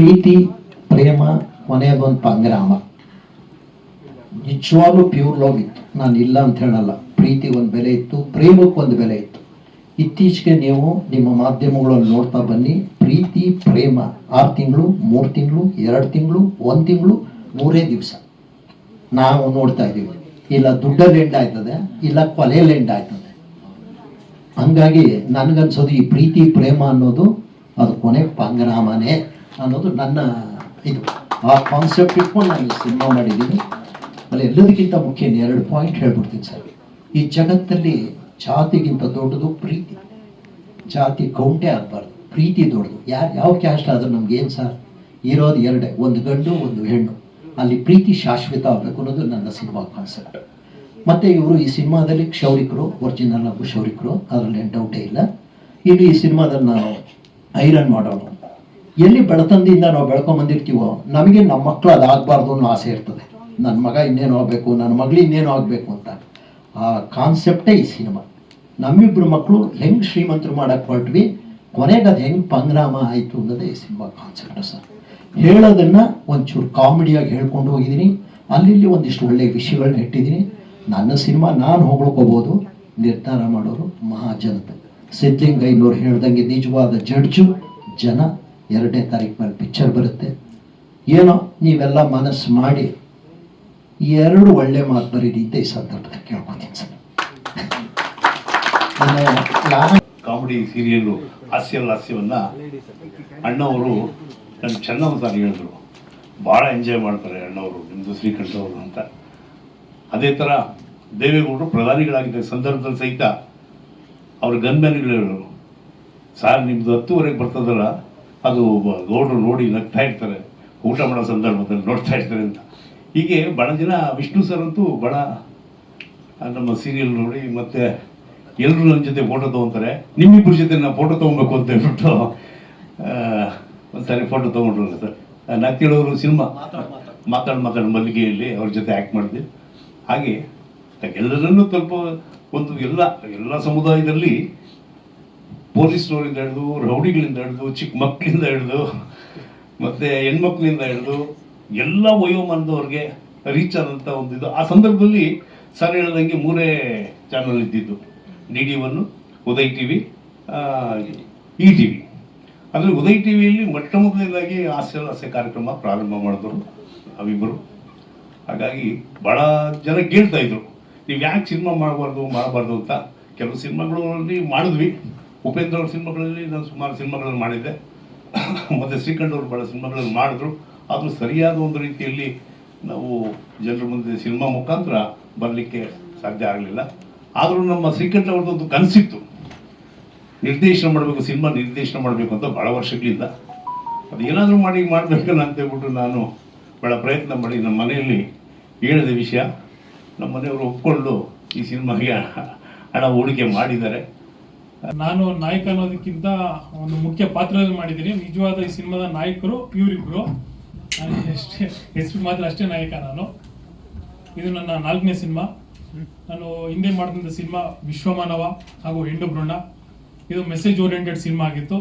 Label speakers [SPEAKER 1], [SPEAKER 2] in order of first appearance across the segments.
[SPEAKER 1] ಪ್ರೀತಿ, ಪ್ರೇಮ ಕೊನೆಯದೊಂದು ಪಂಗ್ರಾಮ. ನಿಜವಾಗ್ಲೂ pure love ಇತ್ತು. ನಾನು ಇಲ್ಲ ಅಂತ ಹೇಳಲ್ಲ. ಪ್ರೀತಿ ಒಂದು ಬೆಲೆ ಇತ್ತು ಪ್ರೇಮಕ್ಕೊಂದು ಬೆಲೆ ಇತ್ತು. ಇತ್ತೀಚೆಗೆ ನೀವು ನಿಮ್ಮ ಮಾಧ್ಯಮಗಳಲ್ಲಿ ನೋಡ್ತಾ ಬನ್ನಿ, ಪ್ರೀತಿ, ಪ್ರೇಮ, ಆರು ತಿಂಗಳು, ಮೂರು ತಿಂಗಳು, ಎರಡು ತಿಂಗಳು, ಒಂದು ತಿಂಗಳು, ಮೂರೇ ದಿವಸ. ನಾವು ನೋಡ್ತಾ ಇದ್ದೀವಿ. ಇಲ್ಲ ದುಡ್ಡಲ್ಲಿ ಎಂಡ್ ಆಯ್ತದೆ, ಇಲ್ಲ ಕೊಲೆಯಲ್ಲಿ ಎಂಡ್ ಆಯ್ತದೆ. ಹಂಗಾಗಿ ನನಗನ್ಸೋದು ಈ ಪ್ರೀತಿ, ಪ್ರೇಮ ಅನ್ನೋದು ಅದು ಕೊನೆ ಪಂಗರಾಮನೇ. ಅನ್ನೋದು ನನ್ನ ಇದು. ಆ ಕಾನ್ಸೆಪ್ಟ್ ಇಟ್ಕೊಂಡು ನಾನು ಸಿನಿಮಾ ಮಾಡಿದ್ದೀನಿ. ಅಲ್ಲಿ ಎಲ್ಲದಕ್ಕಿಂತ ಮುಖ್ಯ ಎರಡು ಪಾಯಿಂಟ್ ಹೇಳ್ಬಿಡ್ತೀನಿ ಸರ್. ಈ ಜಗತ್ತಲ್ಲಿ ಜಾತಿಗಿಂತ ದೊಡ್ಡದು ಪ್ರೀತಿ. ಜಾತಿ ಕೌಂಟೇ ಆಗಬಾರ್ದು. ಪ್ರೀತಿ ದೊಡ್ಡದು. ಯಾರು, ಯಾವ ಕ್ಯಾಸ್ಟ್ ಆದರೂ ನಮ್ಗೆ ಏನು ಸರ್ ಇರೋದು ಎರಡೇ. ಒಂದು ಗಂಡು, ಒಂದು ಹೆಣ್ಣು. ಅಲ್ಲಿ ಪ್ರೀತಿ ಶಾಶ್ವತ ಆಗಬೇಕು ಅನ್ನೋದು ನನ್ನ ಸಿನಿಮಾ ಕಾನ್ಸೆಪ್ಟ್ ಮತ್ತು ಇವರು ಈ ಸಿನಿಮಾದಲ್ಲಿ ಕ್ಷೌರಿಕರು ಒರಿಜಿನಲ್ ಆಗು ಕ್ಷೌರಿಕರು. ಅದರಲ್ಲಿ ಡೌಟೇ ಇಲ್ಲ. ಇಲ್ಲಿ ಈ ಸಿನಿಮಾದಲ್ಲಿ ನಾವು ಐರನ್ ಮಾಡೋಣ. ಎಲ್ಲಿ ಬೆಳತನದಿಂದ ನಾವು ಬೆಳ್ಕೊಂಬಂದಿರ್ತೀವೋ ನಮಗೆ ನಮ್ಮ ಮಕ್ಕಳು ಅದಾಗಬಾರ್ದು ಅನ್ನೋ ಆಸೆ ಇರ್ತದೆ. ನನ್ನ ಮಗ ಇನ್ನೇನು ಆಗಬೇಕು ನನ್ನ ಮಗಳು ಇನ್ನೇನು ಆಗಬೇಕು ಅಂತ. ಆ ಕಾನ್ಸೆಪ್ಟೇ ಈ ಸಿನಿಮಾ ನಮ್ಮಿಬ್ಬರು ಮಕ್ಕಳು ಹೆಂಗೆ ಶ್ರೀಮಂತರು ಮಾಡಕ್ಕೆ ಹೊರಟ್ವಿ, ಕೊನೆಗೆ ಅದು ಹೆಂಗೆ ಪಂಗ್ರಾಮ ಆಯಿತು ಅನ್ನೋದೇ ಈ ಸಿನಿಮಾ ಕಾನ್ಸೆಪ್ಟ್ ಸರ್. ಹೇಳೋದನ್ನು ಒಂಚೂರು ಕಾಮಿಡಿಯಾಗಿ ಹೇಳ್ಕೊಂಡು ಹೋಗಿದ್ದೀನಿ ಅಲ್ಲಿ ಒಂದಿಷ್ಟು ಒಳ್ಳೆಯ ವಿಷಯಗಳನ್ನ ಇಟ್ಟಿದ್ದೀನಿ ನನ್ನ ಸಿನಿಮಾ ನಾನು ಹೊಗಳ್ಕೋಬೋದು ನಿರ್ಧಾರ ಮಾಡೋರು ಮಹಾಜನತೆ. ಸಿದ್ಲಿಂಗಯ್ಯನವ್ರು ಹೇಳ್ದಂಗೆ ನಿಜವಾದ ಜಡ್ಜು ಜನ. ಎರಡನೇ ತಾರೀಕು ಮೇಲೆ ಪಿಕ್ಚರ್ ಬರುತ್ತೆ. ಏನೋ ನೀವೆಲ್ಲ ಮನಸ್ಸು ಮಾಡಿ ಎರಡು ಒಳ್ಳೆ ಮಾತು ಬರೀರಿ ಅಂತ ಈ ಸಂದರ್ಭದಲ್ಲಿ ಕೇಳ್ಕೊತೀನಿ ಸರ್.
[SPEAKER 2] ಕಾಮಿಡಿ ಸೀರಿಯಲ್ಲು ಹಾಸ್ಯ ಹಾಸ್ಯವನ್ನು ಅಣ್ಣವರು ನನ್ನ ಚೆನ್ನಮ್ಮ ಸರ್ ಹೇಳಿದ್ರು. ಭಾಳ ಎಂಜಾಯ್ ಮಾಡ್ತಾರೆ ಅಣ್ಣವರು ನಿಮ್ಮದು ಶ್ರೀಕಂಠವರು ಅಂತ. ಅದೇ ಥರ ದೇವೇಗೌಡರು ಪ್ರಧಾನಿಗಳಾಗಿದ್ದ ಸಂದರ್ಭದಲ್ಲಿ ಸಹಿತ ಅವ್ರ ಗನ್ಮ್ಯಾನ್ಗಳು ಹೇಳೋರು ಸರ್, ನಿಮ್ದು ಹತ್ತುವರೆಗೆ ಬರ್ತದಲ್ಲ ಅದು ಗೌಡರು ನೋಡಿ ನಗ್ತಾ ಇರ್ತಾರೆ. ಊಟ ಮಾಡೋ ಸಂದರ್ಭದಲ್ಲಿ ನೋಡ್ತಾ ಇರ್ತಾರೆ ಅಂತ. ಹೀಗೆ ಬಹಳ ಜನ ವಿಷ್ಣು ಸರ್ ಅಂತೂ ಬಡ ನಮ್ಮ ಸೀರಿಯಲ್ ನೋಡಿ ಮತ್ತೆ ಎಲ್ಲರೂ ನನ್ನ ಜೊತೆ ಫೋಟೋ ತೊಗೊತಾರೆ. ನಿಮ್ಮಿಬ್ಬರ ಜೊತೆ ನಾ ಫೋಟೋ ತೊಗೊಬೇಕು ಅಂತ ಹೇಳ್ಬಿಟ್ಟು ಒಂದ್ಸರಿ ಫೋಟೋ ತಗೊಂಡ್ರು ಸರ್ ನಕ್ಕಿಳೋರು ಸಿನಿಮಾ ಮಾತಾಡಿ ಮಾತಾಡಿ. ಮಲ್ಲಿಗೆಯಲ್ಲಿ ಅವ್ರ ಜೊತೆ ಆ್ಯಕ್ಟ್ ಮಾಡಿದ್ವಿ ಹಾಗೆ ಎಲ್ಲರನ್ನೂ ಸ್ವಲ್ಪ ಒಂದು ಎಲ್ಲ ಎಲ್ಲ ಸಮುದಾಯದಲ್ಲಿ ಪೊಲೀಸ್ನವರಿಂದ ಹಿಡಿದು, ರೌಡಿಗಳಿಂದ ಹಿಡಿದು, ಚಿಕ್ಕ ಮಕ್ಕಳಿಂದ ಹಿಡಿದು, ಮತ್ತೆ ಹೆಣ್ಮಕ್ಳಿಂದ ಹಿಡಿದು, ಎಲ್ಲ ವಯೋಮಾನದವ್ರಿಗೆ ರೀಚ್ ಆದಂಥ ಒಂದು ಇದು. ಆ ಸಂದರ್ಭದಲ್ಲಿ ಸರ್ ಹೇಳ್ದಂಗೆ ಮೂರೇ ಚಾನಲ್ ಇದ್ದಿದ್ದು. D D one, Uday T V E T V. ಅಂದರೆ ಉದಯ್ ಟಿ ವಿಯಲ್ಲಿ ಮೊಟ್ಟ ಮೊದಲನೇದಾಗಿ ಹಾಸ್ಯ ಹಾಸ್ಯ ಕಾರ್ಯಕ್ರಮ ಪ್ರಾರಂಭ ಮಾಡಿದ್ರು ಅವಿಬ್ಬರು ಹಾಗಾಗಿ ಭಾಳ ಜನ ಕೇಳ್ತಾ ಇದ್ರು. ನೀವು ಯಾಕೆ ಸಿನಿಮಾ ಮಾಡಬಾರ್ದು ಮಾಡಬಾರ್ದು ಅಂತ. ಕೆಲವು ಸಿನಿಮಾಗಳಲ್ಲಿ ಮಾಡಿದ್ವಿ. ಉಪೇಂದ್ರ ಅವ್ರ ಸಿನಿಮಾಗಳಲ್ಲಿ ನಾನು ಸುಮಾರು ಸಿನಿಮಾಗಳನ್ನು ಮಾಡಿದ್ದೆ. ಮತ್ತು ಶ್ರೀಕಂಠ ಅವರು ಭಾಳ ಸಿನಿಮಾಗಳನ್ನು ಮಾಡಿದ್ರು. ಅದು ಸರಿಯಾದ ಒಂದು ರೀತಿಯಲ್ಲಿ ನಾವು ಜನರ ಮುಂದೆ ಸಿನಿಮಾ ಮುಖಾಂತರ ಬರಲಿಕ್ಕೆ ಸಾಧ್ಯ ಆಗಲಿಲ್ಲ. ಆದರೂ ನಮ್ಮ ಶ್ರೀಕಂಠ ಅವ್ರದ್ದೊಂದು ಕನಸಿತ್ತು. ನಿರ್ದೇಶನ ಮಾಡಬೇಕು, ಸಿನಿಮಾ ನಿರ್ದೇಶನ ಮಾಡಬೇಕು ಅಂತ ಭಾಳ ವರ್ಷಗಳಿಂದ. ಅದು ಏನಾದರೂ ಮಾಡಿ ಮಾಡಬೇಕಲ್ಲ ಅಂತ ಹೇಳ್ಬಿಟ್ಟು ನಾನು ಭಾಳ ಪ್ರಯತ್ನ ಮಾಡಿ ನಮ್ಮ ಮನೆಯಲ್ಲಿ ಹೇಳಿದ ವಿಷಯ. ನಮ್ಮ ಮನೆಯವರು ಒಪ್ಕೊಂಡು ಈ ಸಿನಿಮಾಗೆ ಹಣ ಹೂಡಿಕೆ ಮಾಡಿದ್ದಾರೆ.
[SPEAKER 3] ನಾನು ನಾಯಕ ಅನ್ನೋದಕ್ಕಿಂತ ಒಂದು ಮುಖ್ಯ ಪಾತ್ರದಲ್ಲಿ ಮಾಡಿದ್ದೀನಿ. ನಿಜವಾದ ಈ ಸಿನಿಮಾದ ನಾಯಕರು ಇವರಿಬ್ರು ಅಷ್ಟೇ ಹೆಸರು ಮಾತ್ರ ಅಷ್ಟೇ ನಾಯಕ ನಾನು. ಇದು ನನ್ನ ನಾಲ್ಕನೇ ಸಿನಿಮಾ. ನಾನು ಹಿಂದೆ ಮಾಡಿದಂಥ ಸಿನಿಮಾ ವಿಶ್ವಮಾನವ ಹಾಗೂ ಹೆಂಡು ಭ್ರೂಣ. ಇದು ಮೆಸೇಜ್ ಓರಿಯೆಂಟೆಡ್ ಸಿನಿಮಾ ಆಗಿತ್ತು.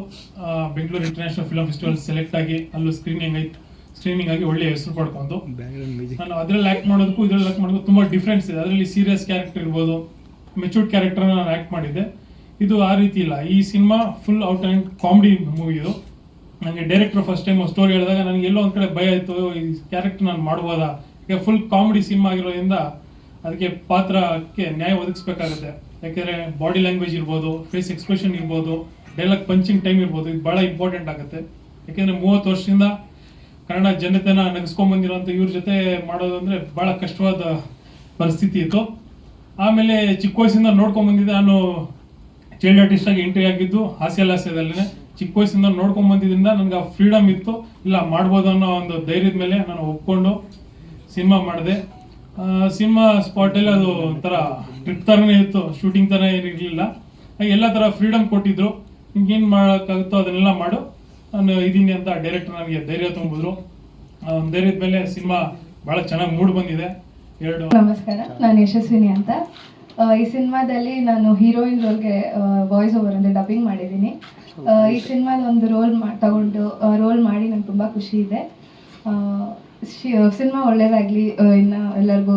[SPEAKER 3] Bengaluru international film festival select ಆಗಿ ಅಲ್ಲೂ ಸ್ಕ್ರೀನಿಂಗ್ ಆಯ್ತು ಸ್ಟ್ರೀಮಿಂಗ್ ಆಗಿ ಒಳ್ಳೆ ಹೆಸರು ಪಡ್ಕೊಂಡು ನಾನು ಅದ್ರಲ್ಲಿ ಆಕ್ಟ್ ಮಾಡೋದಕ್ಕೂ ಇದ್ರಲ್ಲಿ ಆಕ್ಟ್ ಮಾಡೋದಕ್ಕೂ ತುಂಬಾ ಡಿಫ್ರೆನ್ಸ್ ಇದೆ. ಅದರಲ್ಲಿ ಸೀರಿಯಸ್ ಕ್ಯಾರೆಕ್ಟರ್ ಇರ್ಬೋದು ಮೆಚೂರ್ಡ್ ಕ್ಯಾರೆಕ್ಟರ್ ನಾನು ಆಕ್ಟ್ ಮಾಡಿದ್ದೆ. ಇದು ಆ ರೀತಿ ಇಲ್ಲ. ಈ cinema full out and comedy movie ಇದು. ನನಗೆ ಡೈರೆಕ್ಟರ್ ಫಸ್ಟ್ ಟೈಮ್ ಸ್ಟೋರಿ ಹೇಳಿದಾಗ ನನಗೆ ಎಲ್ಲೋ ಒಂದು ಕಡೆ ಭಯ ಆಯ್ತು, ಈ ಕ್ಯಾರೆಕ್ಟರ್ ನಾನು ಮಾಡ್ಬೋದಾ? ಈಗ ಫುಲ್ ಕಾಮಿಡಿ ಸಿನಿಮಾ ಆಗಿರೋದ್ರಿಂದ ಅದಕ್ಕೆ ಪಾತ್ರಕ್ಕೆ ನ್ಯಾಯ ಒದಗಿಸ್ಬೇಕಾಗುತ್ತೆ. ಯಾಕೆಂದರೆ ಬಾಡಿ ಲ್ಯಾಂಗ್ವೇಜ್ ಇರ್ಬೋದು ಫೇಸ್ ಎಕ್ಸ್ಪ್ರೆಷನ್ ಇರ್ಬೋದು ಡೈಲಾಗ್ ಪಂಚಿಂಗ್ ಟೈಮ್ ಇರ್ಬೋದು, ಇದು ಭಾಳ ಇಂಪಾರ್ಟೆಂಟ್ ಆಗುತ್ತೆ. ಯಾಕೆಂದರೆ ಮೂವತ್ತು ವರ್ಷದಿಂದ ಕನ್ನಡ ಜನತೆನ ನಗಿಸ್ಕೊಂಡ್ ಬಂದಿರೋಂಥ ಇವ್ರ ಜೊತೆ ಮಾಡೋದು ಭಾಳ ಬಹಳ ಕಷ್ಟವಾದ ಪರಿಸ್ಥಿತಿ ಇತ್ತು. ಆಮೇಲೆ ಚಿಕ್ಕ ವಯಸ್ಸಿಂದ ನೋಡ್ಕೊಂಡ್ಬಂದಿದ್ದೆ ನಾನು ಚೈಲ್ಡ್ ಆರ್ಟಿಸ್ಟ್ ಆಗಿ ಎಂಟ್ರಿ ಆಗಿದ್ದು ಹಾಸ್ಯ ಲಾಸ್ಯದಲ್ಲೇ ಚಿಕ್ಕ ವಯಸ್ಸಿಂದ ನೋಡ್ಕೊಂಡ್ ಬಂದಿದ್ದರಿಂದ ನನಗೆ ಆ ಫ್ರೀಡಮ್ ಇತ್ತು. ಇಲ್ಲ, ಮಾಡ್ಬೋದು ಅನ್ನೋ ಒಂದು ಧೈರ್ಯದ ಮೇಲೆ ನಾನು ಒಪ್ಕೊಂಡು ಸಿನಿಮಾ ಮಾಡಿದೆ. ಸಿನಿಮಾ ಸ್ಪಾಟಲ್ಲಿ ಅದು ಒಂಥರ ಟ್ರಿಪ್ ಥರನೇ ಇತ್ತು. ಶೂಟಿಂಗ್ ಥರ ಏನಿರಲಿಲ್ಲ ಎಲ್ಲ ಥರ ಫ್ರೀಡಮ್ ಕೊಟ್ಟಿದ್ರು. ಏನು ಮಾಡೋಕ್ಕಾಗುತ್ತೋ ಅದನ್ನೆಲ್ಲ ಮಾಡು. ನಾನು ಇದೀನಿ ಅಂತ ಡೈರೆಕ್ಟರ್ ನನಗೆ ಧೈರ್ಯ ತುಂಬಿದ್ರು. ಧೈರ್ಯದ ಮೇಲೆ ಸಿನಿಮಾ ಭಾಳ ಚೆನ್ನಾಗಿ ಮೂಡ್ ಬಂದಿದೆ. ಎರಡು
[SPEAKER 4] ನಮಸ್ಕಾರ. ನಾನು ಯಶಸ್ವಿನಿ ಅಂತ. ಈ ಸಿನಿಮಾದಲ್ಲಿ ನಾನು ಹೀರೋಯಿನ್ ರೋಲ್ಗೆ ವಾಯ್ಸ್ ಓವರ್ ಅಂದರೆ ಡಬ್ಬಿಂಗ್ ಮಾಡಿದ್ದೀನಿ. ಈ ಸಿನಿಮಾದ ಒಂದು ರೋಲ್ ಮಾ ತಗೊಂಡು ರೋಲ್ ಮಾಡಿ ನಂಗೆ ತುಂಬ ಖುಷಿ ಇದೆ. ಸಿನಿಮಾ ಒಳ್ಳೇದಾಗಲಿ ಇನ್ನು ಎಲ್ಲರಿಗೂ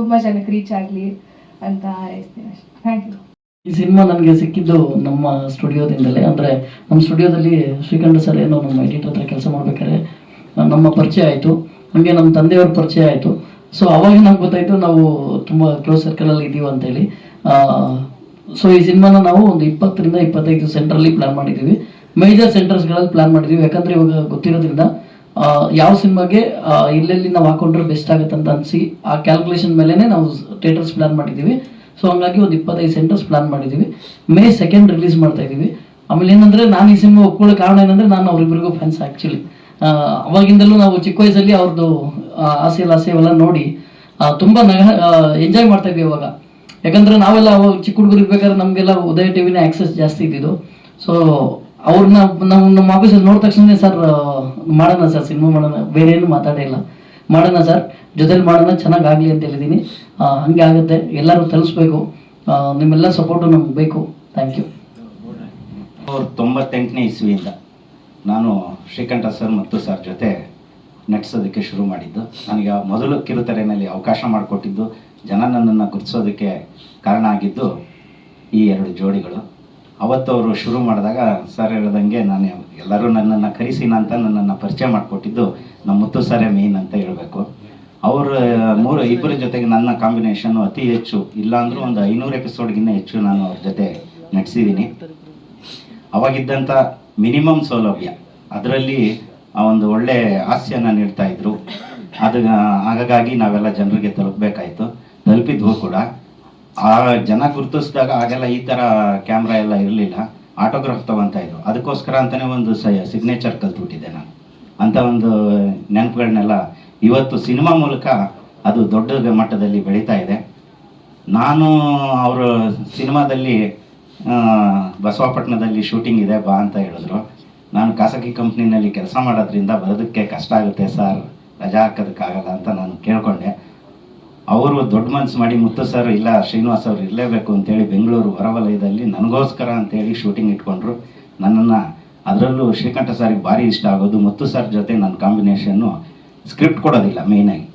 [SPEAKER 4] ತುಂಬ ಜನಕ್ಕೆ ರೀಚ್ ಆಗಲಿ ಅಂತ ಹಾರೈಸ್ತೀನಿ ಅಷ್ಟೇ. ಥ್ಯಾಂಕ್ ಯು
[SPEAKER 5] ಈ ಸಿನಿಮಾ ನನಗೆ ಸಿಕ್ಕಿದ್ದು ನಮ್ಮ ಸ್ಟುಡಿಯೋದಿಂದಲೇ ಅಂದರೆ ನಮ್ಮ ಸ್ಟುಡಿಯೋದಲ್ಲಿ ಶ್ರೀಕಂಠ ಸರ್ ಏನೋ ನಮ್ಮ ಎಡಿಟರ್ ಹತ್ರ ಕೆಲಸ ಮಾಡ್ಬೇಕಾದ್ರೆ ನಮ್ಮ ಪರಿಚಯ ಆಯಿತು. ಹಾಗೆ ನಮ್ಮ ತಂದೆಯವ್ರ ಪರಿಚಯ ಆಯಿತು. ಸೊ ಅವಾಗ ನಮ್ಗೆ ಗೊತ್ತಾಯ್ತು, ನಾವು ತುಂಬ ಕ್ಲೋಸ್ ಸರ್ಕಲಲ್ಲಿ ಇದ್ದೀವಿ ಅಂತೇಳಿ ಸೊ ಈ ಸಿನಿಮಾನ ನಾವು ಒಂದು ಇಪ್ಪತ್ತರಿಂದ ಇಪ್ಪತ್ತೈದು ಸೆಂಟ್ರಲ್ಲಿ ಪ್ಲಾನ್ ಮಾಡಿದ್ದೀವಿ. ಮೇಜರ್ ಸೆಂಟರ್ಸ್ಗಳಲ್ಲಿ ಪ್ಲಾನ್ ಮಾಡಿದ್ದೀವಿ. ಯಾಕಂದರೆ ಇವಾಗ ಗೊತ್ತಿರೋದ್ರಿಂದ ಯಾವ ಸಿನಿಮಾಗೆ ಇಲ್ಲೆಲ್ಲಿ ನಾವು ಹಾಕೊಂಡ್ರೆ ಬೆಸ್ಟ್ ಆಗುತ್ತೆ ಅಂತ ಅನಿಸಿ, ಆ ಕ್ಯಾಲ್ಕುಲೇಷನ್ ಮೇಲೇ ನಾವು ಥಿಯೇಟರ್ಸ್ ಪ್ಲಾನ್ ಮಾಡಿದ್ದೀವಿ. ಸೊ ಹಂಗಾಗಿ ಒಂದು ಇಪ್ಪತ್ತೈದು ಸೆಂಟರ್ಸ್ ಪ್ಲಾನ್ ಮಾಡಿದ್ದೀವಿ. ಮೇ ಸೆಕೆಂಡ್ ರಿಲೀಸ್ ಮಾಡ್ತಾ ಇದ್ದೀವಿ. ಆಮೇಲೆ ಏನಂದ್ರೆ, ನಾನು ಈ ಸಿನಿಮಾ ಒಪ್ಕೊಳ್ಳೋ ಕಾರಣ ಏನಂದ್ರೆ, ನಾನು ಅವರಿಬ್ಬರಿಗೂ ಫ್ಯಾನ್ಸ್ ಆ್ಯಕ್ಚುಲಿ ಅವಾಗಿಂದಲೂ ನಾವು ಚಿಕ್ಕ ವಯಸ್ಸಲ್ಲಿ ಅವ್ರದ್ದು ಆಸೆ ಲಾಸೆ ಎಲ್ಲ ನೋಡಿ ತುಂಬ ನಗ ಎಂಜಾಯ್ ಮಾಡ್ತಾ ಇದ್ವಿ ಇವಾಗ. ಯಾಕಂದ್ರೆ ನಾವೆಲ್ಲ ಚಿಕ್ಕ ಹುಡುಗರು ಇರ್ಬೇಕಾದ್ರೆ ನಮಗೆಲ್ಲ ಉದಯ ಟಿವಿನ ಆಕ್ಸೆಸ್ ಜಾಸ್ತಿ ಇದ್ದಿದ್ದು. ಸೊ ಅವ್ರನ್ನ ನಮ್ಮ ನಮ್ಮ ಆಫೀಸಲ್ಲಿ ನೋಡಿದ ತಕ್ಷಣ ಸರ್ ಮಾಡೋಣ ಸರ್ ಸಿನಿಮಾ ಮಾಡೋಣ, ಬೇರೆ ಏನು ಮಾತಾಡೇ ಇಲ್ಲ. ಮಾಡೋಣ ಸರ್ ಜೊತೆಲಿ ಮಾಡೋಣ, ಚೆನ್ನಾಗಿ ಆಗಲಿ ಅಂತ ಹೇಳಿದ್ದೀನಿ. ಹಂಗೆ ಆಗುತ್ತೆ. ಎಲ್ಲರೂ ತಲುಪಿಸ್ಬೇಕು ನಿಮ್ಮೆಲ್ಲ ಸಪೋರ್ಟು ನಮ್ಗೆ ಬೇಕು. ಥ್ಯಾಂಕ್ ಯು
[SPEAKER 6] ತೊಂಬತ್ತೆಂಟನೇ ಇಸ್ವಿಯಿಂದ. ನಾನು ಶ್ರೀಕಂಠ ಸರ್ ಮತ್ತು ಸರ್ ಜೊತೆ ನಟಿಸೋದಕ್ಕೆ ಶುರು ಮಾಡಿದ್ದು. ನನಗೆ ಮೊದಲು ಕಿರುತೆರೆಯಲ್ಲಿ ಅವಕಾಶ ಮಾಡಿಕೊಟ್ಟಿದ್ದು, ಜನ ನನ್ನನ್ನು ಗುರುತಿಸೋದಕ್ಕೆ ಕಾರಣ ಆಗಿದ್ದು ಈ ಎರಡು ಜೋಡಿಗಳು. ಅವತ್ತು ಅವರು ಶುರು ಮಾಡಿದಾಗ ಸರ್ ಹೇಳ್ದಂಗೆ ನಾನು ಎಲ್ಲರೂ ನನ್ನನ್ನು ಕರೆಸಿನ ಅಂತ ನನ್ನನ್ನು ಪರಿಚಯ ಮಾಡಿಕೊಟ್ಟಿದ್ದು, ನಮ್ಮ ಮುತ್ತು ಸರೇ ಮೇಯ್ನ್ ಅಂತ ಹೇಳಬೇಕು. ಅವರ ಮೂರು ಇಬ್ಬರ ಜೊತೆಗೆ ನನ್ನ ಕಾಂಬಿನೇಷನ್ನು ಅತಿ ಹೆಚ್ಚು, ಇಲ್ಲಾಂದ್ರೂ ಒಂದು ಐನೂರು ಎಪಿಸೋಡ್ಗಿಂತ ಹೆಚ್ಚು ನಾನು ಅವ್ರ ಜೊತೆ ನಟಿಸಿದ್ದೀನಿ. ಅವಾಗಿದ್ದಂಥ ಮಿನಿಮಮ್ ಸೌಲಭ್ಯ. ಅದರಲ್ಲಿ ಆ ಒಂದು ಒಳ್ಳೆ ಹಾಸ್ಯನ ನೀಡ್ತಾ ಇದ್ರು. ಅದು ಹಾಗಾಗಿ ನಾವೆಲ್ಲ ಜನರಿಗೆ ತಲುಪಬೇಕಾಯ್ತು. ತಲುಪಿದ್ವು ಕೂಡ. ಆ ಜನ ಗುರುತಿಸಿದಾಗ ಆಗೆಲ್ಲ ಈ ಥರ ಕ್ಯಾಮ್ರಾ ಎಲ್ಲ ಇರಲಿಲ್ಲ. ಆಟೋಗ್ರಾಫ್ ತಗೊಂತ ಇದ್ರು. ಅದಕ್ಕೋಸ್ಕರ ಅಂತಲೇ ಒಂದು ಸಿಗ್ನೇಚರ್ ಕಲ್ತ್ಬಿಟ್ಟಿದ್ದೆ ನಾನು. ಅಂತ ಒಂದು ನೆನಪುಗಳನ್ನೆಲ್ಲ ಇವತ್ತು ಸಿನಿಮಾ ಮೂಲಕ ಅದು ದೊಡ್ಡ ಮಟ್ಟದಲ್ಲಿ ಬೆಳೀತಾ ಇದೆ. ನಾನು ಅವರ ಸಿನಿಮಾದಲ್ಲಿ ಬಸವಪಟ್ಟಣದಲ್ಲಿ ಶೂಟಿಂಗ್ ಇದೆ, ಬಾ ಅಂತ ಹೇಳಿದ್ರು. ನಾನು ಖಾಸಗಿ ಕಂಪ್ನಿನಲ್ಲಿ ಕೆಲಸ ಮಾಡೋದ್ರಿಂದ ಬರೋದಕ್ಕೆ ಕಷ್ಟ ಆಗುತ್ತೆ ಸರ್, ರಜಾ ಹಾಕೋದಕ್ಕಾಗಲ್ಲ ಅಂತ ನಾನು ಕೇಳಿಕೊಂಡೆ. ಅವರು ದೊಡ್ಡ ಮನ್ಸು ಮಾಡಿ, ಮುತ್ತು ಸರ್, ಇಲ್ಲ, ಶ್ರೀನಿವಾಸ್ ಅವ್ರು ಇರಲೇಬೇಕು ಅಂತೇಳಿ ಬೆಂಗಳೂರು ಹೊರವಲಯದಲ್ಲಿ ನನಗೋಸ್ಕರ ಅಂತೇಳಿ ಶೂಟಿಂಗ್ ಇಟ್ಕೊಂಡ್ರು. ನನ್ನನ್ನು, ಅದರಲ್ಲೂ ಶ್ರೀಕಂಠ ಸರ್ಗೆ ಭಾರಿ ಇಷ್ಟ ಆಗೋದು. ಮುತ್ತು ಸರ್ ಜೊತೆ ನನ್ನ ಕಾಂಬಿನೇಷನ್ನು ಸ್ಕ್ರಿಪ್ಟ್ ಕೊಡೋದಿಲ್ಲ ಮೇಯ್ನಾಗಿ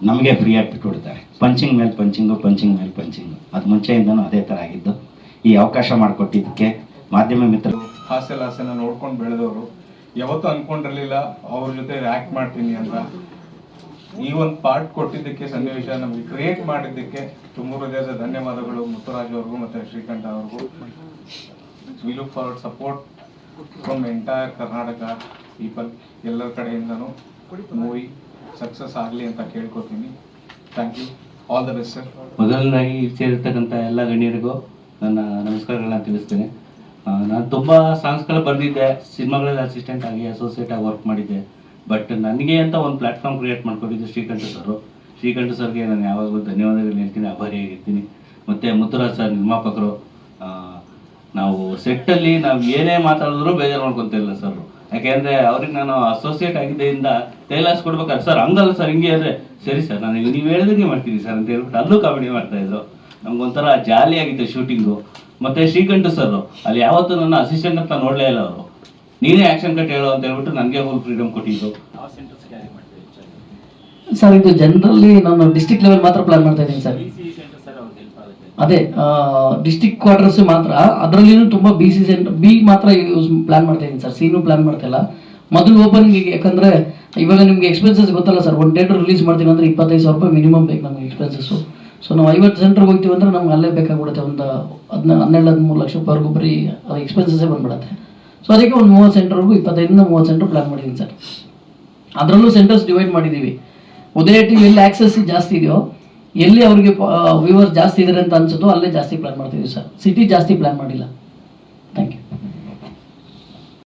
[SPEAKER 6] ನಮಗೆ ಫ್ರೀಯಾಗಿ ಕೊಡ್ತಾರೆ ಪಂಚಿಂಗ್ ಮೇಲೆ ಪಂಚಿಂಗು ಪಂಚಿಂಗ್ ಮೇಲೆ ಪಂಚಿಂಗು ಅದು ಮುಂಚೆಯಿಂದನೂ ಅದೇ ಥರ ಆಗಿದ್ದು. ಈ ಅವಕಾಶ ಮಾಡಿಕೊಟ್ಟಿದ್ದಕ್ಕೆ ಮಾಧ್ಯಮ ಮಿತ್ರರು
[SPEAKER 7] ಹಾಸ್ಯ ಲಾಸ್ಯನ ನೋಡ್ಕೊಂಡು ಬೆಳೆದವರು. ಯಾವತ್ತೂ ಅನ್ಕೊಂಡಿರಲಿಲ್ಲ ಅವ್ರ ಜೊತೆ ಆಕ್ಟ್ ಮಾಡ್ತೀನಿ ಅಂತ. ಈ ಒಂದು ಪಾರ್ಟ್ ಕೊಟ್ಟಿದ್ದಕ್ಕೆ ಸನ್ನಿವೇಶ ನಮಗೆ ಕ್ರಿಯೇಟ್ ಮಾಡಿದ್ದಕ್ಕೆ ತುಂಬ ಹೃದಯದ ಧನ್ಯವಾದಗಳು ಮುತ್ತುರಾಜ್ ಅವ್ರಿಗೂ ಮತ್ತು ಶ್ರೀಕಂಠ ಅವ್ರಿಗೂ. We look forward support from entire Karnataka people ಎಲ್ಲರ ಕಡೆಯಿಂದನೂ. ಮೂವಿ ಸಕ್ಸಸ್ ಆಗಲಿ ಅಂತ ಕೇಳ್ಕೊತೀನಿ. Thank you all the best sir
[SPEAKER 8] ಮೊದಲನೇದಾಗಿ ಸೇರಿರ್ತಕ್ಕಂಥ ಎಲ್ಲ ಗಣ್ಯರಿಗೂ ನನ್ನ ನಮಸ್ಕಾರಗಳನ್ನ ತಿಳಿಸ್ತೇನೆ. ನಾನು ತುಂಬ ಸಾಂಗ್ಸ್ಗಳು ಬರೆದಿದ್ದೆ, ಸಿನಿಮಾಗಳಲ್ಲಿ ಅಸಿಸ್ಟೆಂಟ್ ಆಗಿ ಅಸೋಸಿಯೇಟ್ ಆಗಿ ವರ್ಕ್ ಮಾಡಿದ್ದೆ. ಬಟ್ ನನಗೆ ಅಂತ ಒಂದು ಪ್ಲಾಟ್ಫಾರ್ಮ್ ಕ್ರಿಯೇಟ್ ಮಾಡ್ಕೊಂಡಿದ್ದು ಶ್ರೀಕಂಠ ಸರ್ ಶ್ರೀಕಂಠ ಸರ್ಗೆ ನಾನು ಯಾವಾಗಲೂ ಧನ್ಯವಾದಗಳು ಹೇಳ್ತೀನಿ ಆಭಾರಿಯಾಗಿರ್ತೀನಿ ಮತ್ತು ಮುತ್ತುರಾಜ್ ಸರ್ ನಿರ್ಮಾಪಕರು ನಾವು ಸೆಟ್ಟಲ್ಲಿ ನಾವು ಏನೇ ಮಾತಾಡಿದ್ರು ಬೇಜಾರು ಮಾಡ್ಕೊತಿಲ್ಲ ಸರ್ ಯಾಕೆಂದ್ರೆ ಅವ್ರಿಗೆ ನಾನು ಅಸೋಸಿಯೇಟ್ ಆಗಿದ್ದರಿಂದ ಕೈಲಾಸ್ ಕೊಡ್ಬೇಕಾದ್ರೆ ಸರ್ ಹಂಗಲ್ಲ ಸರ್ ಹಿಂಗೆ ಅಂದ್ರೆ ಸರಿ ಸರ್ ನಾನು ನೀವು ಹೇಳಿದಂಗೆ ಮಾಡ್ತೀನಿ ಸರ್ ಅಂತ ಹೇಳ್ಬಿಟ್ಟು ಅಲ್ಲೂ ಕಾಮಿಡಿ ಮಾಡ್ತಾ ಇದ್ರು. ನಮ್ಗೊಂಥರ ಜಾಲಿ ಆಗಿತ್ತು ಶೂಟಿಂಗು ಮತ್ತೆ ಶ್ರೀಕಂಠ ಸರ್ ಅಲ್ಲಿ ಯಾವತ್ತೂ ನನ್ನ ಅಸಿಸ್ಟೆಂಟ್ ಅಂತ ನೋಡಲೇ ಇಲ್ಲ ಅವರು. ನೀನೇ ಆಕ್ಷನ್ ಕಟ್ ಹೇಳು ಅಂತ ಹೇಳ್ಬಿಟ್ಟು ನನಗೆ ಫುಲ್ ಫ್ರೀಡಮ್ ಕೊಟ್ಟಿದ್ದು
[SPEAKER 5] ಸರ್ ಇದು ಜನರಲ್ಲಿ ನಾನು ಡಿಸ್ಟಿಕ್ ಲೆವೆಲ್ ಮಾತ್ರ ಪ್ಲಾನ್ ಮಾಡ್ತಾ ಇದ್ದೀನಿ ಸರ್. ಅದೇ ಡಿಸ್ಟಿಕ್ ಕ್ವಾರ್ಟರ್ಸ್ ಮಾತ್ರ, ಅದರಲ್ಲಿನೂ ತುಂಬ ಬಿ ಸಿ ಬಿ ಮಾತ್ರ ಯೂಸ್ ಪ್ಲಾನ್ ಮಾಡ್ತಾ ಇದ್ದೀನಿ ಸರ್ ಸಿನೂ ಪ್ಲಾನ್ ಮಾಡ್ತಾ ಇಲ್ಲ. ಮೊದಲು ಓಪನಿಂಗ್ ಯಾಕಂದ್ರೆ ಇವಾಗ ನಿಮ್ಗೆ ಎಕ್ಸ್ಪೆನ್ಸಸ್ ಗೊತ್ತಲ್ಲ ಸರ್ ಒಂದು ಥಿಯೇಟರ್ ರಿಲೀಸ್ ಮಾಡ್ತೀನಿ ಅಂದ್ರೆ ಇಪ್ಪತ್ತೈದು ಸಾವಿರ ರೂಪಾಯಿ ಮಿನಿಮಮ್ ಬೇಕು ನಮಗೆ ಎಕ್ಸ್ಪೆನ್ಸಸ್ಸು ಸೊ ನಾವು ಐವತ್ತು ಸೆಂಟ್ರಿಗೆ ಹೋಗ್ತೀವಿ ಅಂದ್ರೆ ನಮ್ಗೆ ಅಲ್ಲೇ ಬೇಕಾಗ್ಬಿಡುತ್ತೆ ಒಂದು ಹದಿನ, ಹನ್ನೆರಡು, ಹದಿಮೂರು ಲಕ್ಷ ರೂಪಾಯಿವರೆಗೂ ಬರೀ ಅದು ಎಕ್ಸ್ಪೆನ್ಸಸ್ಸೇ ಬಂದ್ಬಿಡುತ್ತೆ. ಸೊ ಅದಕ್ಕೆ ಒಂದು ಮೂವತ್ತು ಸೆಂಟರ್ವರೆಗೂ ಇಪ್ಪತ್ತೈದರಿಂದ ಮೂವತ್ತು ಸೆಂಟರ್ ಪ್ಲಾನ್ ಮಾಡಿದ್ದೀನಿ ಸರ್ ಅದರಲ್ಲೂ ಸೆಂಟರ್ಸ್ ಡಿವೈಡ್ ಮಾಡಿದ್ದೀವಿ. ಉದಯ ಟಿವಿ ಎಲ್ಲಿ ಆಕ್ಸೆಸ್ ಜಾಸ್ತಿ ಇದೆಯೋ ಎಲ್ಲಿ ಅವರಿಗೆ ವ್ಯೂವರ್ಸ್ ಜಾಸ್ತಿ ಇದ್ದಾರೆ ಅಂತ ಅನ್ಸುತ್ತೋ ಅಲ್ಲೇ ಜಾಸ್ತಿ ಪ್ಲಾನ್ ಮಾಡ್ತಿದ್ದೀವಿ ಸರ್. ಸಿಟಿ ಜಾಸ್ತಿ ಪ್ಲಾನ್ ಮಾಡಿಲ್ಲ.